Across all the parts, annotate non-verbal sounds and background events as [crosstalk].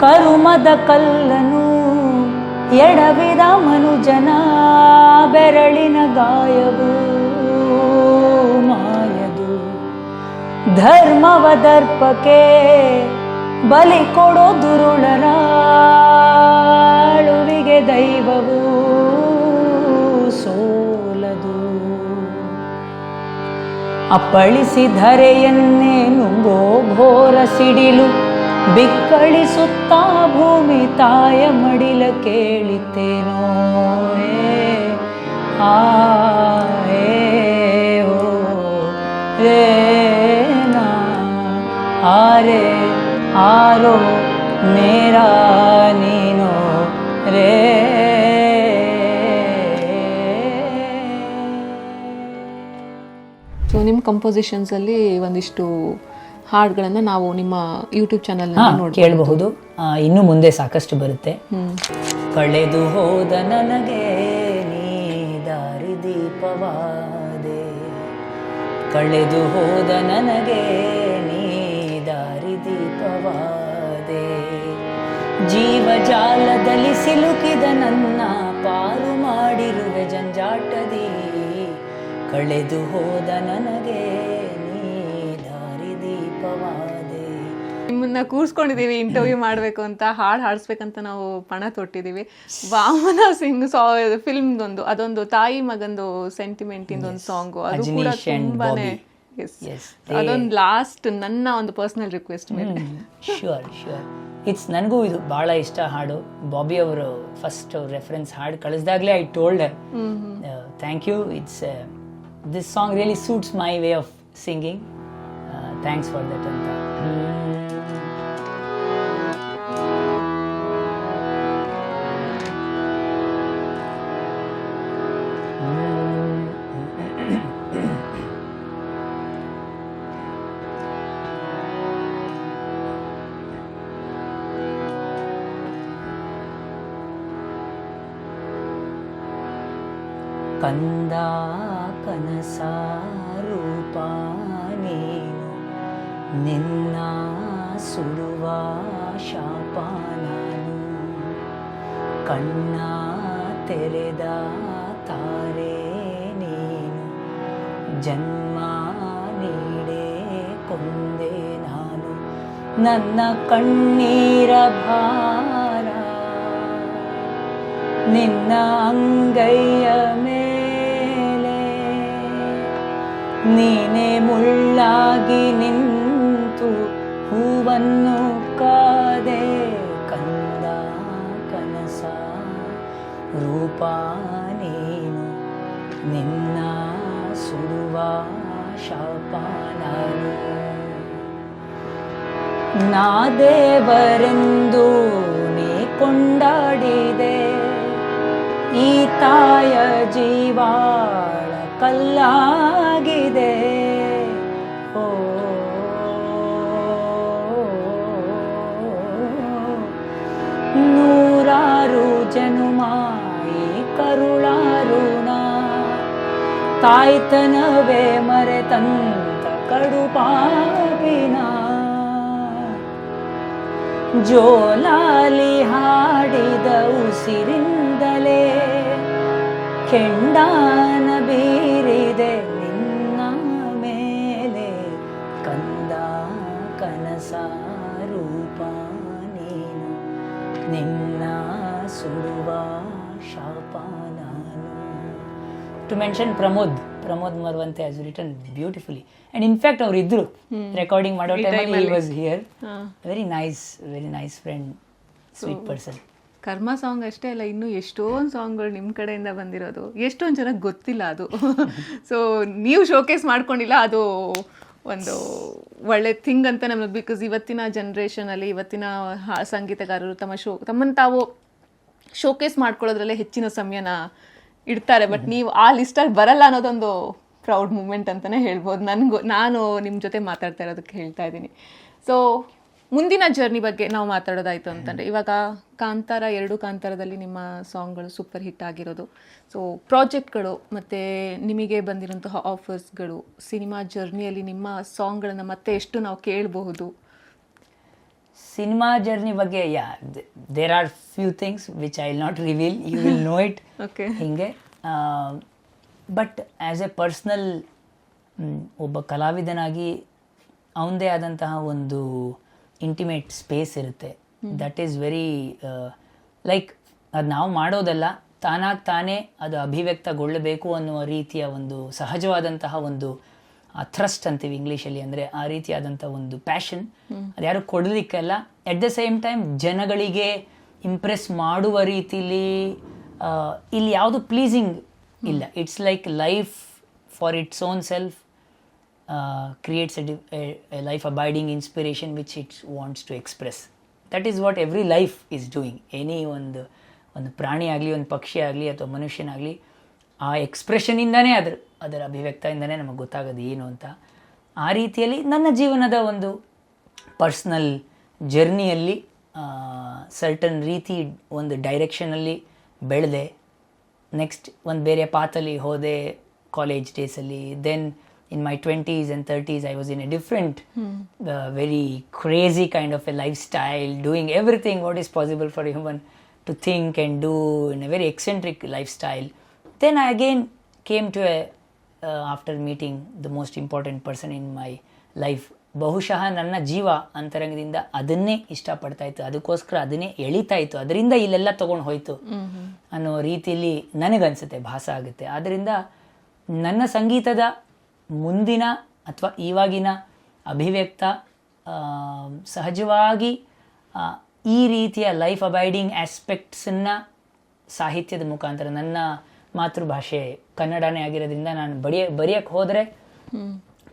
ಕರುಮದ ಕಲ್ಲನು ಎಡವಿದ ಮನುಜನ ಬೆರಳಿನ ಗಾಯವು ಮಾಯದು. ಧರ್ಮವ ದರ್ಪಕ್ಕೆ ಬಲಿ ಕೊಡೋ ದುರುಳರ ಅಳುವಿಗೆ ದೈವವು ಸೋಲದು. ಅಪ್ಪಳಿಸಿಧರೆಯನ್ನೇ ನುಂಗೋ ಘೋರ ಸಿಡಿಲು ಬಿಕ್ಕಳಿಸುತ್ತಾ ಭೂಮಿ ತಾಯ ಮಡಿಲ ಕೇಳಿತೇನೋ? ಆ, ಆರೆ ಆರೋ ಮೇರಾ ನೀನೋ ರೇ ಸೊ ನಿಮ್ಮ ಕಂಪೋಸಿಷನ್ಸಲ್ಲಿ ಒಂದಿಷ್ಟು ಹಾಡುಗಳನ್ನು ನಾವು ನಿಮ್ಮ ಯೂಟ್ಯೂಬ್ ಚಾನಲ್ ಕೇಳಬಹುದು. ಇನ್ನು ಮುಂದೆ ಸಾಕಷ್ಟು ಬರುತ್ತೆ. ಕಳೆದು ಹೋದ ನನಗೆ ನೀ ದಾರಿ ದೀಪವಾದೆ. ಕಳೆದು ಹೋದ ನನಗೆ ನೀ ದಾರಿ ದೀಪವಾದೆ. ಜೀವಜಾಲದಲ್ಲಿ ಸಿಲುಕಿದ ನನ್ನ ಪಾರು ಮಾಡಿರುವೆ ಜಂಜಾಟದಿ. ಕಳೆದು ಹೋದ ನನಗೆ ನಿಮ್ಮನ್ನ ಕೂರ್ಸ್ಕೊಂಡಿದೀವಿ ಇಂಟರ್ವ್ಯೂ ಮಾಡಬೇಕು ಅಂತ ಹಾಡು ಹಾಡಿಸ್ಬೇಕಂತ ನಾವು ಪಣ ತೊಟ್ಟಿದೀವಿ. ವಾಮನ ಸಿಂಗ್ ಸಾ ಫಿಲ್ಮ್ದೊಂದು ಅದೊಂದು ತಾಯಿ ಮಗಂದು ಸೆಂಟಿಮೆಂಟ್ ಇಂದೊಂದು ಸಾಂಗು ಅದು ಕೂಡ ತುಂಬಾನೇ ಅದೊಂದು ಲಾಸ್ಟ್ ನನ್ನ ಒಂದು ಪರ್ಸನಲ್ ರಿಕ್ವೆಸ್ಟ್ ಮೇಲೆ. ಶ್ಯೂರ್ ಶ್ಯೂರ್ ಇಟ್ಸ್ ನನಗೂ ಇದು ಬಹಳ ಇಷ್ಟ ಹಾಡು. ಬಾಬಿ ಅವರು ಫಸ್ಟ್ ರೆಫರೆನ್ಸ್ ಹಾಡು ಕಳಿಸ್ದಾಗಲೇ I told thank you it's this song really suits my way of singing thanks for that ಅಂತ. ಕಂದ ಕನಸ ರೂಪ ನೀನು ನಿನ್ನ ಸುಡುವ ಶಾಪ ನಾನು ಕಣ್ಣ ತೆರೆದ ತಾರೆ ನೀನು. ಜನ್ಮ ನೀಡೇ ಕೊಂದೆ ನಾನು. ನನ್ನ ಕಣ್ಣೀರ ಭಾರ. ನಿನ್ನ ಅಂಗೈಯ ನೀನೇ ಮುಳ್ಳಾಗಿ ನಿಂತು ಹೂವನ್ನು ಕಾದೆ ಕಂದ ಕನಸ. ರೂಪ ನೀನು ನಿನ್ನ ಸುಡುವ ಶಾಪ ನಾನು ನಾ ದೇವರೆಂದು ನೀ ಕೊಂಡಾಡಿದೆ. ಈ ತಾಯ ಜೀವಾಳ ಕಲ್ಲಾಗಿದೆ ಜನುಮಾಯಿ ಕರುಳಾರುಣ. ತಾಯ್ತನವೇ ಮರೆತಂತ ಕಡುಪಾಪಿನ ಜೋಲಾಲಿ ಹಾಡಿದ ಉಸಿರಿಂದಲೇ ಕೆಂಡಾನ ಬೀರಿದೆ ನಿನ್ನ ಮೇಲೆ. ಕಂದ ಕನಸ ರೂಪ ನೀನು ನಿನ್ನ ಸುಡುವ ಶಾಪ ನಾನು to mention Pramod Pramod Maravanthe as return beautifully and in fact ಅವ್ರು ಇದ್ರು ರೆಕಾರ್ಡಿಂಗ್ ಮಾಡೋ ಟೈಮಲ್ಲಿ was here very nice very nice friend sweet person ಕರ್ಮ ಸಾಂಗ್ ಅಷ್ಟೇ ಅಲ್ಲ ಇನ್ನೂ ಎಷ್ಟೊಂದು ಸಾಂಗ್ಗಳು ನಿಮ್ಮ ಕಡೆಯಿಂದ ಬಂದಿರೋದು. ಎಷ್ಟೊಂದು ಜನಕ್ಕೆ ಗೊತ್ತಿಲ್ಲ ಅದು. [laughs] ಸೊ ನೀವು ಶೋಕೇಸ್ ಮಾಡ್ಕೊಂಡಿಲ್ಲ ಅದು ಒಂದು ಒಳ್ಳೆ ಥಿಂಗ್ ಅಂತ ನಮಗೆ ಬಿಕಾಸ್ ಇವತ್ತಿನ ಜನ್ರೇಷನಲ್ಲಿ ಇವತ್ತಿನ ಸಂಗೀತಗಾರರು ತಮ್ಮ ಶೋ ತಮ್ಮನ್ನು ತಾವು ಶೋಕೇಸ್ ಮಾಡ್ಕೊಳ್ಳೋದ್ರಲ್ಲೇ ಹೆಚ್ಚಿನ ಸಮಯನ ಇಡ್ತಾರೆ. ಬಟ್ ನೀವು ಆ ಲಿಸ್ಟಲ್ಲಿ ಬರಲ್ಲ ಅನ್ನೋದೊಂದು ಪ್ರೌಡ್ ಮೂಮೆಂಟ್ ಅಂತಲೇ ಹೇಳ್ಬೋದು. ನನಗೂ ನಾನು ನಿಮ್ಮ ಜೊತೆ ಮಾತಾಡ್ತಾ ಇರೋದಕ್ಕೆ ಹೇಳ್ತಾ ಇದ್ದೀನಿ. ಸೊ ಮುಂದಿನ ಜರ್ನಿ ಬಗ್ಗೆ ನಾವು ಮಾತಾಡೋದಾಯಿತು ಅಂತಂದರೆ ಇವಾಗ ಕಾಂತಾರ ಎರಡು ಕಾಂತಾರದಲ್ಲಿ ನಿಮ್ಮ ಸಾಂಗ್ಗಳು ಸೂಪರ್ ಹಿಟ್ ಆಗಿರೋದು. ಸೊ ಪ್ರಾಜೆಕ್ಟ್ಗಳು ಮತ್ತು ನಿಮಗೆ ಬಂದಿರೋಂತಹ ಆಫರ್ಸ್ಗಳು ಸಿನಿಮಾ ಜರ್ನಿಯಲ್ಲಿ ನಿಮ್ಮ ಸಾಂಗ್ಗಳನ್ನು ಮತ್ತೆ ಎಷ್ಟು ನಾವು ಕೇಳಬಹುದು? ಸಿನಿಮಾ ಜರ್ನಿ ಬಗ್ಗೆ yeah there are few things which I will not reveal you will know it okay ಹಿಂಗೆ. ಬಟ್ ಆ್ಯಸ್ ಎ ಪರ್ಸ್ನಲ್ ಒಬ್ಬ ಕಲಾವಿದನಾಗಿ ಅವನದೇ ಆದಂತಹ ಒಂದು ಇಂಟಿಮೇಟ್ ಸ್ಪೇಸ್ ಇರುತ್ತೆ. ದಟ್ ಈಸ್ ವೆರಿ ಲೈಕ್ ಅದು ನಾವು ಮಾಡೋದಲ್ಲ ತಾನಾಗಿ ತಾನೇ ಅದು ಅಭಿವ್ಯಕ್ತಗೊಳ್ಳಬೇಕು ಅನ್ನುವ ರೀತಿಯ ಒಂದು ಸಹಜವಾದಂತಹ ಒಂದು ಥ್ರಸ್ಟ್ ಅಂತೀವಿ ಇಂಗ್ಲೀಷಲ್ಲಿ ಅಂದರೆ ಆ ರೀತಿಯಾದಂಥ ಒಂದು ಪ್ಯಾಷನ್ ಅದು ಯಾರು ಕೊಡಲಿಕ್ಕೆಲ್ಲ. ಎಟ್ ದ ಸೇಮ್ ಟೈಮ್ ಜನಗಳಿಗೆ ಇಂಪ್ರೆಸ್ ಮಾಡುವ ರೀತಿಲಿ ಇಲ್ಲಿ ಯಾವುದು ಪ್ಲೀಸಿಂಗ್ ಇಲ್ಲ. It's like life for its own self creates a life abiding inspiration which its wants to express that is what every life is doing any ಒಂದು ಒಂದು ಪ್ರಾಣಿ ಆಗಲಿ, ಒಂದು ಪಕ್ಷಿ ಆಗಲಿ ಅಥವಾ ಮನುಷ್ಯನಾಗಲಿ, ಆ ಎಕ್ಸ್ಪ್ರೆಷನಿಂದನೇ ಅದ್ರ ಅದರ ಅಭಿವ್ಯಕ್ತದಿಂದನೇ ನಮಗೆ ಗೊತ್ತಾಗೋದು ಏನು ಅಂತ. ಆ ರೀತಿಯಲ್ಲಿ ನನ್ನ ಜೀವನದ ಒಂದು ಪರ್ಸ್ನಲ್ ಜರ್ನಿಯಲ್ಲಿ ಸರ್ಟನ್ ರೀತಿ ಒಂದು ಡೈರೆಕ್ಷನಲ್ಲಿ ಬೆಳೆದೆ. ನೆಕ್ಸ್ಟ್ ಒಂದು ಬೇರೆ ಪಾತಲ್ಲಿ ಹೋದೆ ಕಾಲೇಜ್ ಡೇಸಲ್ಲಿ. Then in my twenties and thirties I was in a different very crazy kind of a life style doing everything what is possible for human to think and do in a very eccentric life style then I again came to a after meeting the most important person in my life ಬಹುಶಃ ನನ್ನ ಜೀವ ಅಂತರಂಗದಿಂದ ಅದನ್ನೇ ಇಷ್ಟಪಡ್ತಾ ಇತ್ತು. ಅದಕ್ಕೋಸ್ಕರ ಅದನ್ನೇ ಎಳಿತಾ ಇತ್ತು. ಅದರಿಂದ ಇಲ್ಲೆಲ್ಲ ತೊಗೊಂಡು ಹೋಯ್ತು ಅನ್ನೋ ರೀತಿಯಲ್ಲಿ ನನಗನ್ಸುತ್ತೆ, ಭಾಸ ಆಗುತ್ತೆ. ಆದ್ದರಿಂದ ನನ್ನ ಸಂಗೀತದ ಮುಂದಿನ ಅಥವಾ ಇವಾಗಿನ ಅಭಿವ್ಯಕ್ತ ಸಹಜವಾಗಿ ಈ ರೀತಿಯ ಲೈಫ್ ಅಬೈಡಿಂಗ್ ಆಸ್ಪೆಕ್ಟ್ಸನ್ನು ಸಾಹಿತ್ಯದ ಮುಖಾಂತರ ನನ್ನ ಮಾತೃಭಾಷೆ ಕನ್ನಡನೇ ಆಗಿರೋದ್ರಿಂದ ನಾನು ಬಡಿಯ ಬರೆಯಕ್ಕೆ ಹೋದರೆ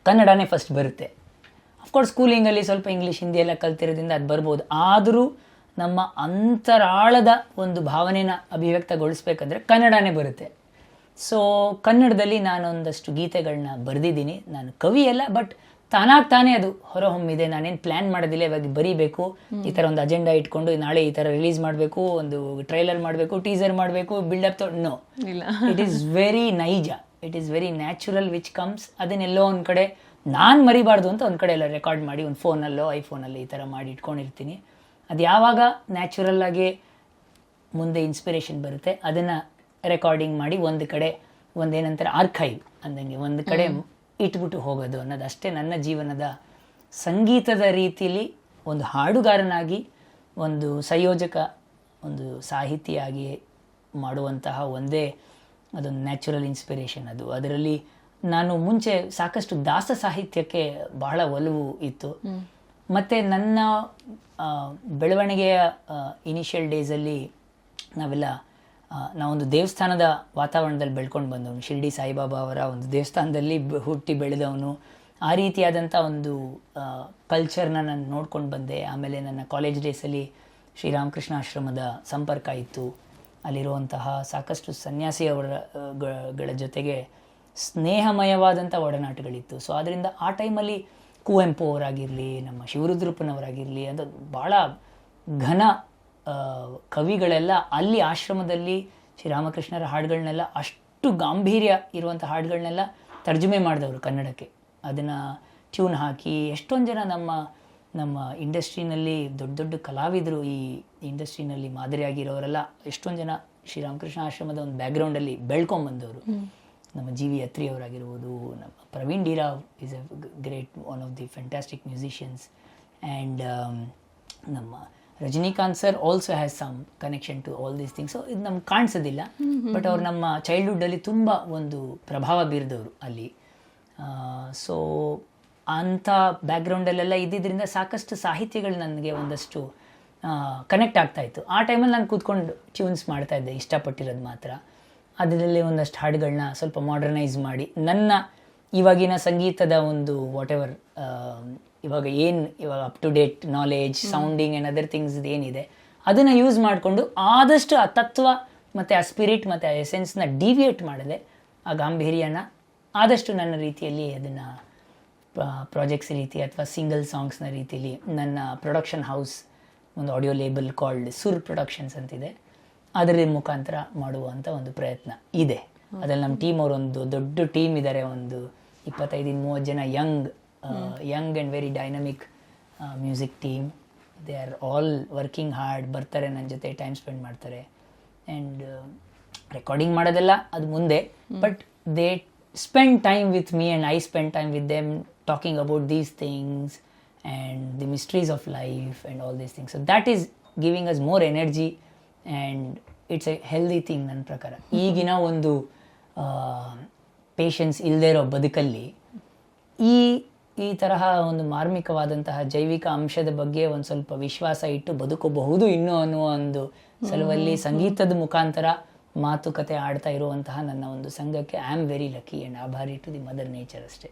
ಕನ್ನಡನೇ ಫಸ್ಟ್ ಬರುತ್ತೆ. ಅಫ್ಕೋರ್ಸ್ ಸ್ಕೂಲಿಂಗಲ್ಲಿ ಸ್ವಲ್ಪ ಇಂಗ್ಲೀಷ್ ಹಿಂದಿ ಎಲ್ಲ ಕಲ್ತಿರೋದ್ರಿಂದ ಅದು ಬರ್ಬೋದು. ಆದರೂ ನಮ್ಮ ಅಂತರಾಳದ ಒಂದು ಭಾವನೆನ ಅಭಿವ್ಯಕ್ತಗೊಳಿಸ್ಬೇಕಂದ್ರೆ ಕನ್ನಡನೇ ಬರುತ್ತೆ. ಸೊ ಕನ್ನಡದಲ್ಲಿ ನಾನು ಒಂದಷ್ಟು ಗೀತೆಗಳನ್ನ ಬರೆದಿದ್ದೀನಿ. ನಾನು ಕವಿ ಅಲ್ಲ ಬಟ್ ತಾನಾಗಿ ತಾನೇ ಅದು ಹೊರಹೊಮ್ಮಿದೆ ನಾನೇನು ಪ್ಲಾನ್ ಮಾಡೋದಿಲ್ಲ ಇವಾಗ ಬರೀಬೇಕು. ಈ ಥರ ಒಂದು ಅಜೆಂಡಾ ಇಟ್ಕೊಂಡು ನಾಳೆ ಈ ಥರ ರಿಲೀಸ್ ಮಾಡಬೇಕು ಒಂದು ಟ್ರೈಲರ್ ಮಾಡಬೇಕು ಟೀಸರ್ ಮಾಡಬೇಕು ಬಿಲ್ಡಪ್ ತೊ ನೋ ಇಲ್ಲ. ಇಟ್ ಈಸ್ ವೆರಿ ನೈಜ. It is very natural which comes ಅದನ್ನೆಲ್ಲೋ ಒಂದು ಕಡೆ ನಾನು ಮರಿಬಾರ್ದು ಅಂತ ಒಂದು ಕಡೆ ಎಲ್ಲ ರೆಕಾರ್ಡ್ ಮಾಡಿ ಒಂದು ಫೋನಲ್ಲೋ ಐಫೋನಲ್ಲಿ ಈ ಥರ ಮಾಡಿ ಇಟ್ಕೊಂಡಿರ್ತೀನಿ. ಅದು ಯಾವಾಗ ನ್ಯಾಚುರಲ್ ಆಗಿ ಮುಂದೆ ಇನ್ಸ್ಪಿರೇಷನ್ ಬರುತ್ತೆ ಅದನ್ನು ರೆಕಾರ್ಡಿಂಗ್ ಮಾಡಿ ಒಂದು ಕಡೆ ಒಂದೇನಂತಾರೆ ಆರ್ಕೈವ್ ಅಂದಂಗೆ ಒಂದು ಕಡೆ ಇಟ್ಬಿಟ್ಟು ಹೋಗೋದು ಅನ್ನೋದಷ್ಟೇ ನನ್ನ ಜೀವನದ ಸಂಗೀತದ ರೀತಿಯಲ್ಲಿ ಒಂದು ಹಾಡುಗಾರನಾಗಿ ಒಂದು ಸಂಯೋಜಕ ಒಂದು ಸಾಹಿತಿಯಾಗಿ ಮಾಡುವಂತಹ ಒಂದೇ ಅದೊಂದು ನ್ಯಾಚುರಲ್ ಇನ್ಸ್ಪಿರೇಷನ್ ಅದು. ಅದರಲ್ಲಿ ನಾನು ಮುಂಚೆ ಸಾಕಷ್ಟು ದಾಸ ಸಾಹಿತ್ಯಕ್ಕೆ ಬಹಳ ಒಲವು ಇತ್ತು. ಮತ್ತು ನನ್ನ ಬೆಳವಣಿಗೆಯ ಇನಿಷಿಯಲ್ ಡೇಸಲ್ಲಿ ನಾವೆಲ್ಲ ನಾವೊಂದು ದೇವಸ್ಥಾನದ ವಾತಾವರಣದಲ್ಲಿ ಬೆಳ್ಕೊಂಡು ಬಂದವನು. ಶಿರ್ಡಿ ಸಾಯಿಬಾಬಾ ಅವರ ಒಂದು ದೇವಸ್ಥಾನದಲ್ಲಿ ಹುಟ್ಟಿ ಬೆಳೆದವನು. ಆ ರೀತಿಯಾದಂಥ ಒಂದು ಕಲ್ಚರ್ನ ನಾನು ನೋಡ್ಕೊಂಡು ಬಂದೆ. ಆಮೇಲೆ ನನ್ನ ಕಾಲೇಜ್ ಡೇಸಲ್ಲಿ ಶ್ರೀರಾಮಕೃಷ್ಣ ಆಶ್ರಮದ ಸಂಪರ್ಕ ಇತ್ತು. ಅಲ್ಲಿರುವಂತಹ ಸಾಕಷ್ಟು ಸನ್ಯಾಸಿಯವರ ಆ, ಗಳ ಜೊತೆಗೆ ಸ್ನೇಹಮಯವಾದಂಥ ಒಡನಾಟಗಳಿತ್ತು. ಸೊ ಆದ್ದರಿಂದ ಆ ಟೈಮಲ್ಲಿ ಕುವೆಂಪು ಅವರಾಗಿರಲಿ ನಮ್ಮ ಶಿವರುದ್ರಪ್ಪನವರಾಗಿರಲಿ ಅಂತ ಭಾಳ ಘನ ಕವಿಗಳೆಲ್ಲ ಅಲ್ಲಿ ಆಶ್ರಮದಲ್ಲಿ ಶ್ರೀರಾಮಕೃಷ್ಣರ ಹಾಡುಗಳನ್ನೆಲ್ಲ ಅಷ್ಟು ಗಾಂಭೀರ್ಯ ಇರುವಂಥ ಹಾಡುಗಳನ್ನೆಲ್ಲ ತರ್ಜುಮೆ ಮಾಡಿದವರು ಕನ್ನಡಕ್ಕೆ. ಅದನ್ನು ಟ್ಯೂನ್ ಹಾಕಿ ಎಷ್ಟೊಂದು ಜನ ನಮ್ಮ ನಮ್ಮ ಇಂಡಸ್ಟ್ರಿನಲ್ಲಿ ದೊಡ್ಡ ದೊಡ್ಡ ಕಲಾವಿದರು ಈ ಇಂಡಸ್ಟ್ರಿನಲ್ಲಿ ಮಾದರಿಯಾಗಿರೋರೆಲ್ಲ ಎಷ್ಟೊಂದು ಜನ ಶ್ರೀರಾಮಕೃಷ್ಣ ಆಶ್ರಮದ ಒಂದು ಬ್ಯಾಕ್ಗ್ರೌಂಡಲ್ಲಿ ಬೆಳ್ಕೊಂಬಂದವರು. ನಮ್ಮ ಜಿ ವಿ ಅತ್ರಿ ಅವರಾಗಿರ್ಬೋದು, ನಮ್ಮ Praveen D Rao is a great one of the fantastic musicians and ನಮ್ಮ Rajinikanth sir also has some connection to all these things so ಇದು ನಮ್ಗೆ ಕಾಣಿಸೋದಿಲ್ಲ. ಬಟ್ ಅವ್ರು ನಮ್ಮ ಚೈಲ್ಡ್ಹುಡ್ಡಲ್ಲಿ ತುಂಬ ಒಂದು ಪ್ರಭಾವ ಬೀರಿದವರು ಅಲ್ಲಿ. ಸೊ ಅಂಥ ಬ್ಯಾಕ್ಗ್ರೌಂಡಲ್ಲೆಲ್ಲ ಇದ್ದಿದ್ದರಿಂದ ಸಾಕಷ್ಟು ಸಾಹಿತ್ಯಗಳು ನನಗೆ ಒಂದಷ್ಟು ಕನೆಕ್ಟ್ ಆಗ್ತಾ ಇತ್ತು. ಆ ಟೈಮಲ್ಲಿ ನಾನು ಕೂತ್ಕೊಂಡು ಟ್ಯೂನ್ಸ್ ಮಾಡ್ತಾಯಿದ್ದೆ ಇಷ್ಟಪಟ್ಟಿರೋದು ಮಾತ್ರ. ಅದರಲ್ಲಿ ಒಂದಷ್ಟು ಹಾಡುಗಳನ್ನ ಸ್ವಲ್ಪ ಮಾಡರ್ನೈಸ್ ಮಾಡಿ ನನ್ನ ಇವಾಗಿನ ಸಂಗೀತದ ಒಂದು ವಾಟ್ ಎವರ್ ಇವಾಗ ಏನು ಇವಾಗ up to date knowledge sounding and other things ಏನಿದೆ ಅದನ್ನು ಯೂಸ್ ಮಾಡಿಕೊಂಡು ಆದಷ್ಟು ಆ ತತ್ವ ಮತ್ತು ಆ ಸ್ಪಿರಿಟ್ ಮತ್ತು ಆ ಎಸೆನ್ಸ್ನ ಡಿವಿಯೇಟ್ ಮಾಡಿದೆ ಆ ಗಾಂಭೀರ್ಯನ ಆದಷ್ಟು ನನ್ನ ರೀತಿಯಲ್ಲಿ ಅದನ್ನು ಪ್ರಾಜೆಕ್ಟ್ಸ್ ರೀತಿ ಅಥವಾ ಸಿಂಗಲ್ ಸಾಂಗ್ಸ್ನ ರೀತಿಯಲ್ಲಿ ನನ್ನ ಪ್ರೊಡಕ್ಷನ್ ಹೌಸ್ ಒಂದು audio label called Sur productions ಅಂತಿದೆ. ಅದರ ಮುಖಾಂತರ ಮಾಡುವಂಥ ಒಂದು ಪ್ರಯತ್ನ ಇದೆ. ಅದ್ರಲ್ಲಿ ನಮ್ಮ ಟೀಮ್ ಅವರೊಂದು ಒಂದು ದೊಡ್ಡ ಟೀಮ್ ಇದ್ದಾರೆ ಒಂದು ಇಪ್ಪತ್ತೈದು ಮೂವತ್ತು ಜನ young young and very dynamic music team they are all working hard ಬರ್ತಾರೆ ನನ್ನ ಜೊತೆ ಟೈಮ್ ಸ್ಪೆಂಡ್ ಮಾಡ್ತಾರೆ. ಆ್ಯಂಡ್ ರೆಕಾರ್ಡಿಂಗ್ ಮಾಡೋದೆಲ್ಲ ಅದು ಮುಂದೆ. But they spend time with me and I spend time with them talking about these things and the mysteries of life and all these things so that is giving us more energy and it's a healthy thing ನನ್ನ ಪ್ರಕಾರ. ಈಗಿನ ಒಂದು patience ಇಲ್ಲದೆ ಇರೋ ಬದುಕಲ್ಲಿ ಈ ಈ ತರಹ ಒಂದು ಮಾರ್ಮಿಕವಾದಂತಹ ಜೈವಿಕ ಅಂಶದ ಬಗ್ಗೆ ಒಂದು ಸ್ವಲ್ಪ ವಿಶ್ವಾಸ ಇಟ್ಟು ಬದುಕಬಹುದು ಇನ್ನೂ ಅನ್ನುವ ಒಂದು ಸಲುವಲ್ಲಿ ಸಂಗೀತದ ಮುಖಾಂತರ ಮಾತುಕತೆ ಆಡ್ತಾ ಇರುವಂತಹ ನನ್ನ ಒಂದು ಸಂಘಕ್ಕೆ I am very lucky and ಆಭಾರಿ to the mother nature ಅಷ್ಟೇ.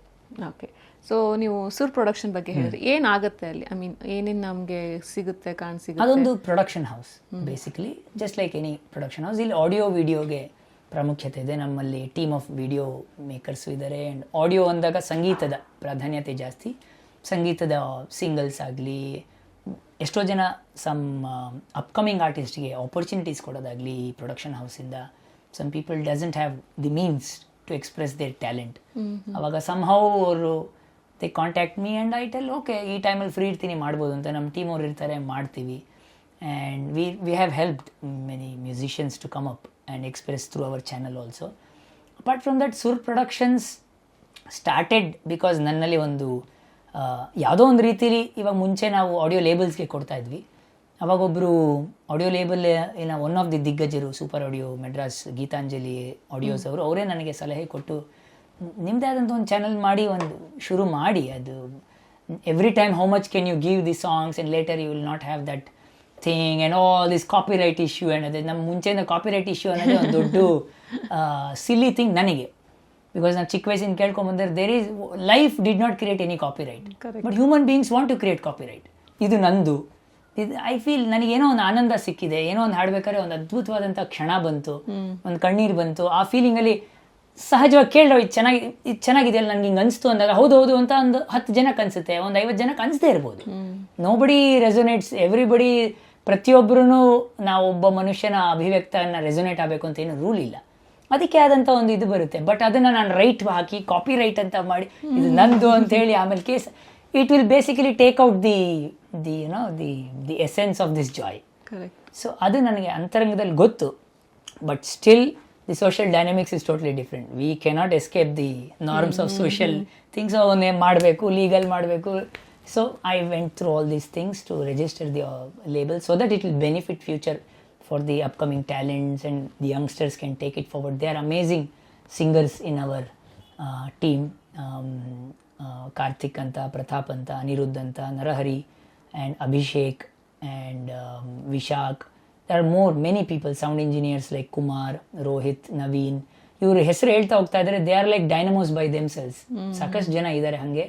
ಓಕೆ ಸೊ ನೀವು ಸುರ್ ಪ್ರೊಡಕ್ಷನ್ ಬಗ್ಗೆ ಹೇಳಿದ್ರೆ. ಏನಾಗುತ್ತೆ ಅಲ್ಲಿ? ಐ ಮೀನ್ ಏನೇನು ನಮಗೆ ಸಿಗುತ್ತೆ ಕಾಣಿಸಿಗುತ್ತೆ? ಅದೊಂದು production house basically just like any production house ಇಲ್ಲಿ ಆಡಿಯೋ ವಿಡಿಯೋಗೆ ಪ್ರಾಮುಖ್ಯತೆ ಇದೆ. ನಮ್ಮಲ್ಲಿ ಟೀಮ್ ಆಫ್ ವಿಡಿಯೋ ಮೇಕರ್ಸು ಇದ್ದಾರೆ ಆ್ಯಂಡ್ ಆಡಿಯೋ ಅಂದಾಗ ಸಂಗೀತದ ಪ್ರಾಧಾನ್ಯತೆ ಜಾಸ್ತಿ. ಸಂಗೀತದ ಸಿಂಗಲ್ಸ್ ಆಗಲಿ ಎಷ್ಟೋ ಜನ ಸಮ್ ಅಪ್ಕಮಿಂಗ್ ಆರ್ಟಿಸ್ಟ್ಗೆ ಆಪರ್ಚುನಿಟೀಸ್ ಕೊಡೋದಾಗಲಿ ಈ production ಹೌಸಿಂದ some people doesn't have the means to express their talent ಅವಾಗ ಸಮ್ ಹೌ ಅವರು they contact me and I tell okay ಈ ಟೈಮಲ್ಲಿ ಫ್ರೀ ಇರ್ತೀನಿ ಮಾಡ್ಬೋದು ಅಂತ ನಮ್ಮ ಟೀಮ್ ಅವ್ರು ಇರ್ತಾರೆ ಮಾಡ್ತೀವಿ. And we we have helped many musicians to come up and express through our channel also apart from that Sur productions started because ನನ್ನಲ್ಲಿ ಒಂದು ಯಾವುದೋ ಒಂದು ರೀತಿಲಿ ಇವಾಗ ಮುಂಚೆ ನಾವು ಆಡಿಯೋ ಲೇಬಲ್ಸ್ಗೆ ಕೊಡ್ತಾ ಇದ್ವಿ. ಅವಾಗೊಬ್ಬರು ಆಡಿಯೋ ಲೇಬಲ್ ಏನ one of the ದಿಗ್ಗಜರು super audio Madras Geethanjali audios ಅವರು ಅವರೇ ನನಗೆ ಸಲಹೆ ಕೊಟ್ಟು ನಿಮ್ಮದೇ ಆದಂಥ ಒಂದು ಚಾನಲ್ ಮಾಡಿ ಒಂದು ಶುರು ಮಾಡಿ. ಅದು every time how much can you give the songs and later you will not have that thing and all this copyright issue ಅನ್ನೋದು. ನಮ್ಮ ಮುಂಚೆಯಿಂದ ಕಾಪಿರೈಟ್ ಇಶ್ಯೂ ಅನ್ನೋದು ಒಂದು ದೊಡ್ಡ [laughs] ಸಿಲಿ ಥಿಂಗ್ ನನಗೆ. ಬಿಕಾಸ್ ನಾನು ಚಿಕ್ಕ ವಯಸ್ಸಿನ ಕೇಳ್ಕೊಂಬಂದ್ರೆ there is life did not create any copyright right but human beings want to create copyright ಇದು ನಂದು. ಇದು ಐ ಫೀಲ್ ನನಗೇನೋ ಒಂದು ಆನಂದ ಸಿಕ್ಕಿದೆ. ಏನೋ ಒಂದು ಹಾಡ್ಬೇಕಾದ್ರೆ ಒಂದು ಅದ್ಭುತವಾದಂಥ ಕ್ಷಣ ಬಂತು. ಒಂದು ಕಣ್ಣೀರು ಬಂತು. ಆ ಫೀಲಿಂಗಲ್ಲಿ ಸಹಜವಾಗಿ ಕೇಳಿ ಇದು ಚೆನ್ನಾಗಿ ಇದು ಚೆನ್ನಾಗಿದೆ ಅಲ್ಲ ನನಗೆ ಹಿಂಗೆ ಅನಿಸ್ತು ಅಂದಾಗ ಹೌದು ಹೌದು ಅಂತ ಒಂದು ಹತ್ತು ಜನಕ್ಕೆ ಅನಿಸುತ್ತೆ. ಒಂದು ಐವತ್ತು ಜನಕ್ಕೆ ಅನಿಸದೇ ಇರ್ಬೋದು. ನೋಬಡಿ ರೆಸೊನೇಟ್ಸ್ ಎವ್ರಿಬಡಿ ಪ್ರತಿಯೊಬ್ಬರೂ ನಾವು ಒಬ್ಬ ಮನುಷ್ಯನ ಅಭಿವ್ಯಕ್ತನ ರೆಸೊನೇಟ್ ಆಗಬೇಕು ಅಂತ ಏನು ರೂಲ್ ಇಲ್ಲ. ಅದಕ್ಕೆ ಆದಂಥ ಒಂದು ಇದು ಬರುತ್ತೆ. ಬಟ್ ಅದನ್ನು ನಾನು ರೈಟ್ ಹಾಕಿ ಕಾಪಿ ರೈಟ್ ಅಂತ ಮಾಡಿ ಇದು ನಂದು ಅಂತ ಹೇಳಿ ಆಮೇಲೆ case it will basically take out the the you know the the essence of this joy so ಅದು ನನಗೆ ಅಂತರಂಗದಲ್ಲಿ ಗೊತ್ತು. But still the social dynamics is totally different we cannot escape the norms of social things ಅವನ್ನೇ ಮಾಡಬೇಕು legal ಮಾಡಬೇಕು so I went through all these things to register the label so that it will benefit future for the upcoming talents and the youngsters can take it forward they are amazing singers in our team Karthik ಅಂತ ಪ್ರತಾಪ್ ಅಂತ ಅನಿರುದ್ಧ್ ಅಂತ Narahari and Abhishek and Vishakh there are more many people sound engineers like Kumar Rohit Naveen ಇವರು ಹೆಸರು ಹೇಳ್ತಾ ಹೋಗ್ತಾ ಇದ್ದಾರೆ they are like dynamos by themselves ಸಾಕಷ್ಟು ಜನ ಇದ್ದಾರೆ ಹಾಗೆ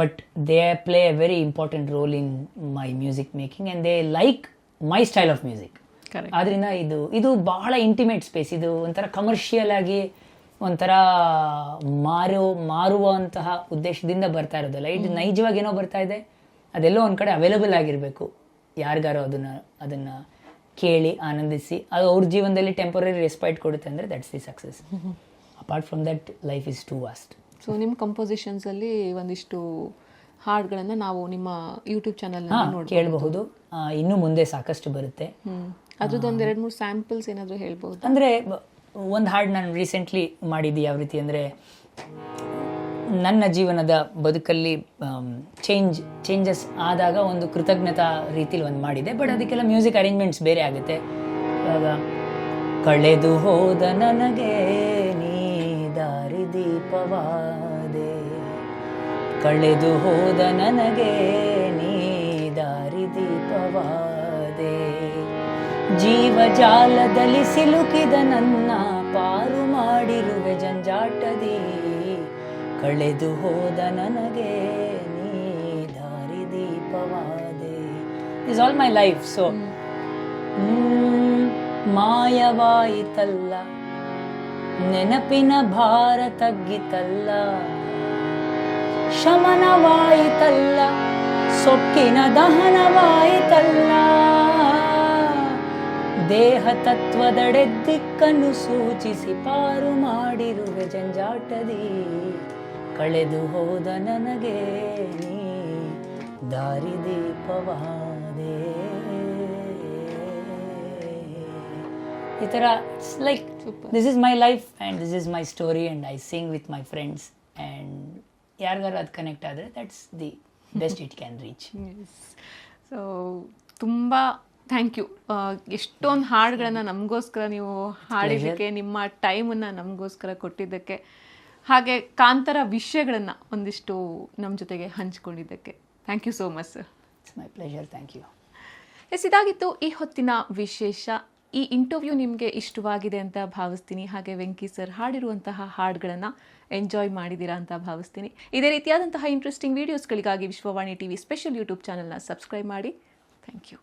but they play a very important role in my music making and they like my style of music ಆದ್ರಿಂದ ಇದು ಇದು ಬಹಳ ಇಂಟಿಮೇಟ್ ಸ್ಪೇಸ್ ಇದು ಒಂಥರ ಕಮರ್ಷಿಯಲ್ ಆಗಿ ಒಂಥರ ಮಾರು ಮಾರುವಂತಹ ಉದ್ದೇಶದಿಂದ ಬರ್ತಾ ಇರೋದಲ್ಲ. ಇದು ನೈಜವಾಗಿ ಏನೋ ಬರ್ತಾ ಇದೆ. ಅದೆಲ್ಲೋ ಒಂದು ಕಡೆ ಅವೈಲಬಲ್ ಆಗಿರಬೇಕು. ಯಾರಿಗಾರೋ ಅದನ್ನು ಅದನ್ನು ಕೇಳಿ ಆನಂದಿಸಿ ಅದು ಅವ್ರ ಜೀವನದಲ್ಲಿ ಟೆಂಪರರಿ ರೆಸ್ಪೈಟ್ ಕೊಡುತ್ತೆ ಅಂದರೆ that's the success apart from that life is too vast so ನಿಮ್ಮ ಕಂಪೋಸಿಷನ್ಸ್ ಅಲ್ಲಿ ಒಂದಿಷ್ಟು ಹಾಡುಗಳನ್ನ ನಾವು ನಿಮ್ಮ ಯೂಟ್ಯೂಬ್ ಚಾನಲ್ ನೋಡಿ ಕೇಳಬಹುದು. ಇನ್ನು ಮುಂದೆ ಸಾಕಷ್ಟು ಬರುತ್ತೆ. ಅದ್ರದ್ದೊಂದು ಎರಡ್ ಮೂರು ಸ್ಯಾಂಪಲ್ಸ್ ಏನಾದ್ರು ಹೇಳ್ಬೋದು? ಅಂದರೆ ಒಂದು ಹಾಡ್ ನಾನು ರೀಸೆಂಟ್ಲಿ ಮಾಡಿದ್ದು ಯಾವ ರೀತಿ ಅಂದರೆ ನನ್ನ ಜೀವನದ ಬದುಕಲ್ಲಿ ಚೇಂಜ್ ಚೇಂಜಸ್ ಆದಾಗ ಒಂದು ಕೃತಜ್ಞತಾ ರೀತಿಲಿ ಒಂದು ಮಾಡಿದೆ ಬಟ್ ಅದಕ್ಕೆಲ್ಲ ಮ್ಯೂಸಿಕ್ ಅರೇಂಜ್ಮೆಂಟ್ಸ್ ಬೇರೆ ಆಗುತ್ತೆ. ಕಳೆದು ಹೋದ ನನಗೆ ನೀ ದೀಪವಾದೆ. ಕಳೆದು ಹೋದ ನನಗೆ ನೀ ದಾರಿ ದೀಪವಾದೆ. ಜೀವಜಾಲದಲ್ಲಿ ಸಿಲುಕಿದ ನನ್ನ ಪಾರು ಮಾಡಿರುವೆ ಜಂಜಾಟದಿ. ಕಳೆದು ಹೋದ ನನಗೆ ನೀ ದಾರಿ ದೀಪವಾದೆ. Is all my life so ಮಾಯವಾಯಿತಲ್ಲ. ನೆನಪಿನ ಭಾರ ತಗ್ಗಿತಲ್ಲ, ಶಮನವಾಯಿತಲ್ಲ, ಸೊಕ್ಕಿನ ದಹನವಾಯಿತಲ್ಲ. ದೇಹ ತತ್ವದಡೆ ದಿಕ್ಕನ್ನು ಸೂಚಿಸಿ ಪಾರು ಮಾಡಿರುವೆ ಜಂಜಾಟದಿ, ಕಳೆದು ಹೋದ ನನಗೆ ದಾರಿ ಈ ಥರ it's like this is my life and this is my story and I sing with my friends and ಯಾರಿಗಾರು ಅದು ಕನೆಕ್ಟ್ ಆದರೆ that's the best it can reach so ತುಂಬ ಥ್ಯಾಂಕ್ ಯು ಎಷ್ಟೊಂದು ಹಾಡುಗಳನ್ನು ನಮಗೋಸ್ಕರ ನೀವು ಹಾಡಿದ್ದಕ್ಕೆ ನಿಮ್ಮ ಟೈಮನ್ನು ನಮಗೋಸ್ಕರ ಕೊಟ್ಟಿದ್ದಕ್ಕೆ ಹಾಗೆ ಕಾಂತರ ವಿಷಯಗಳನ್ನು ಒಂದಿಷ್ಟು ನಮ್ಮ ಜೊತೆಗೆ ಹಂಚ್ಕೊಂಡಿದ್ದಕ್ಕೆ. Thank you so much sir it's my pleasure thank you yes ಇದಾಗಿತ್ತು ಈ ಹೊತ್ತಿನ ವಿಶೇಷ ಈ ಇಂಟರ್ವ್ಯೂ ನಿಮಗೆ ಇಷ್ಟವಾಗಿದೆ ಅಂತ ಭಾವಿಸ್ತೀನಿ. ಹಾಗೆ ವೆಂಕಿ ಸರ್ ಹಾಡಿರುವಂತಹ ಹಾಡುಗಳನ್ನು ಎಂಜಾಯ್ ಮಾಡಿದ್ದೀರಾ ಅಂತ ಭಾವಿಸ್ತೀನಿ. ಇದೇ ರೀತಿಯಾದಂತಹ ಇಂಟ್ರೆಸ್ಟಿಂಗ್ ವೀಡಿಯೋಸ್ಗಳಿಗಾಗಿ ವಿಶ್ವವಾಣಿ ಟಿವಿ ಸ್ಪೆಷಲ್ ಯೂಟ್ಯೂಬ್ ಚಾನಲ್ನ ಸಬ್ಸ್ಕ್ರೈಬ್ ಮಾಡಿ. Thank you